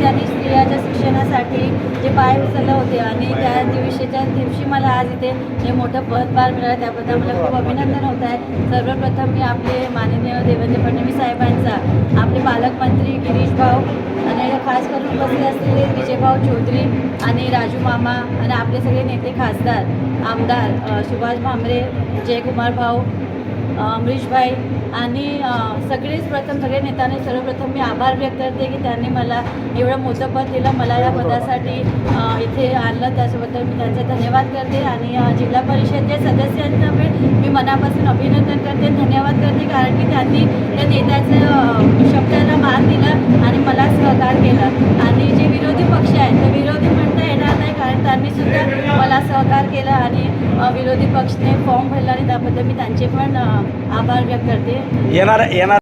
त्यांनी स्त्रियाच्या शिक्षणासाठी जे पाय उचललं होते आणि त्या दिवशीच्या दिवशी मला आज इथे हे मोठं पदभार मिळालं. त्याबद्दल मला खूप अभिनंदन होत आहे. सर्वप्रथम मी आपले माननीय देवेंद्र फडणवीस साहेबांचा आपले पालकमंत्री गिरीश भाऊ आणि खास करून उपस्थित असलेले विजयभाऊ चौधरी आणि राजू मामा आणि आपले सगळे नेते खासदार आमदार सुभाष भामरे जयकुमार भाऊ अमरीशभाई आणि सगळेच प्रथम सगळे नेत्यांनी सर्वप्रथम मी आभार व्यक्त करते की त्यांनी मला एवढं मोठं पद दिलं मला या पदासाठी इथे आणलं. त्याच्याबद्दल मी त्यांचे धन्यवाद करते आणि जिल्हा परिषदच्या सदस्यांचं पण मी मनापासून अभिनंदन करते. धन्यवाद करते कारण की त्यांनी त्या नेत्याचं अ, शब्दाला मान दिलं. आणि विरोधी पक्षने फॉर्म भरला आणि त्याबद्दल मी त्यांचे पण आभार व्यक्त करते. येणार येणार